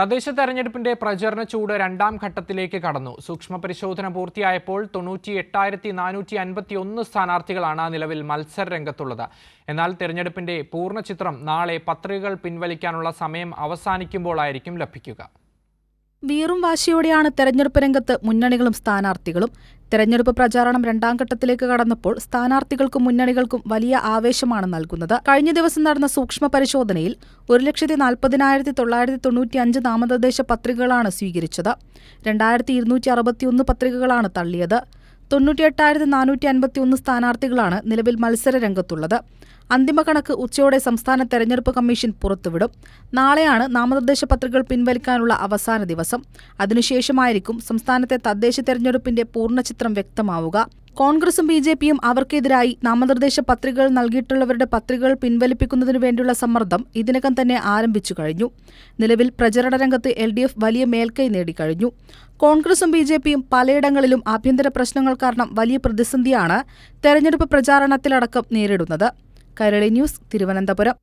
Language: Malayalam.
തദ്ദേശ തെരഞ്ഞെടുപ്പിന്റെ പ്രചരണ ചൂട് രണ്ടാം ഘട്ടത്തിലേക്ക് കടന്നു. സൂക്ഷ്മ പരിശോധന പൂർത്തിയായപ്പോൾ തൊണ്ണൂറ്റി എട്ടായിരത്തി നാനൂറ്റി അൻപത്തി ഒന്ന് സ്ഥാനാർത്ഥികളാണ് നിലവിൽ മത്സര രംഗത്തുള്ളത്. എന്നാൽ തെരഞ്ഞെടുപ്പിന്റെ പൂർണ ചിത്രം നാളെ പത്രികകൾ പിൻവലിക്കാനുള്ള സമയം അവസാനിക്കുമ്പോഴായിരിക്കും ലഭിക്കുക. വീറും വാശിയോടെയാണ് തെരഞ്ഞെടുപ്പ് രംഗത്ത് മുന്നണികളും സ്ഥാനാർത്ഥികളും. തെരഞ്ഞെടുപ്പ് പ്രചാരണം രണ്ടാം ഘട്ടത്തിലേക്ക് കടന്നപ്പോൾ സ്ഥാനാർത്ഥികൾക്കും മുന്നണികൾക്കും വലിയ ആവേശമാണ് നൽകുന്നത്. കഴിഞ്ഞ ദിവസം നടന്ന സൂക്ഷ്മ പരിശോധനയിൽ ഒരു ലക്ഷത്തി നാൽപ്പതിനായിരത്തി തൊള്ളായിരത്തി തൊണ്ണൂറ്റി അഞ്ച് നാമനിർദ്ദേശ പത്രികകളാണ് സ്വീകരിച്ചത്. രണ്ടായിരത്തി ഇരുന്നൂറ്റി അറുപത്തിയൊന്ന് പത്രികകളാണ് തള്ളിയത്. തൊണ്ണൂറ്റിയെട്ടായിരത്തി നാനൂറ്റി അൻപത്തി ഒന്ന് സ്ഥാനാർത്ഥികളാണ് നിലവിൽ മത്സര രംഗത്തുള്ളത് അന്തിമ കണക്ക് ഉച്ചയോടെ സംസ്ഥാന തെരഞ്ഞെടുപ്പ് കമ്മീഷൻ പുറത്തുവിടും. നാളെയാണ് നാമനിർദ്ദേശ പത്രികകൾ പിൻവലിക്കാനുള്ള അവസാന ദിവസം. അതിനുശേഷമായിരിക്കും സംസ്ഥാനത്തെ തദ്ദേശ തെരഞ്ഞെടുപ്പിന്റെ പൂർണചിത്രം വ്യക്തമാവുക. കോൺഗ്രസും ബി ജെ പിയും അവർക്കെതിരായി നാമനിർദ്ദേശ പത്രികകൾ നൽകിയിട്ടുള്ളവരുടെ പത്രികകൾ പിൻവലിപ്പിക്കുന്നതിനു വേണ്ടിയുള്ള സമ്മർദ്ദം ഇതിനകം തന്നെ ആരംഭിച്ചു കഴിഞ്ഞു. നിലവിൽ പ്രചരണ രംഗത്ത് എൽ ഡി എഫ് വലിയ മേൽക്കൈ നേടിക്കഴിഞ്ഞു കോൺഗ്രസും ബി ജെ പിയും പലയിടങ്ങളിലും ആഭ്യന്തര പ്രശ്നങ്ങൾ കാരണം വലിയ പ്രതിസന്ധിയാണ് തെരഞ്ഞെടുപ്പ് പ്രചാരണത്തിലടക്കം നേരിടുന്നത്. കൈരളി ന്യൂസ് തിരുവനന്തപുരം.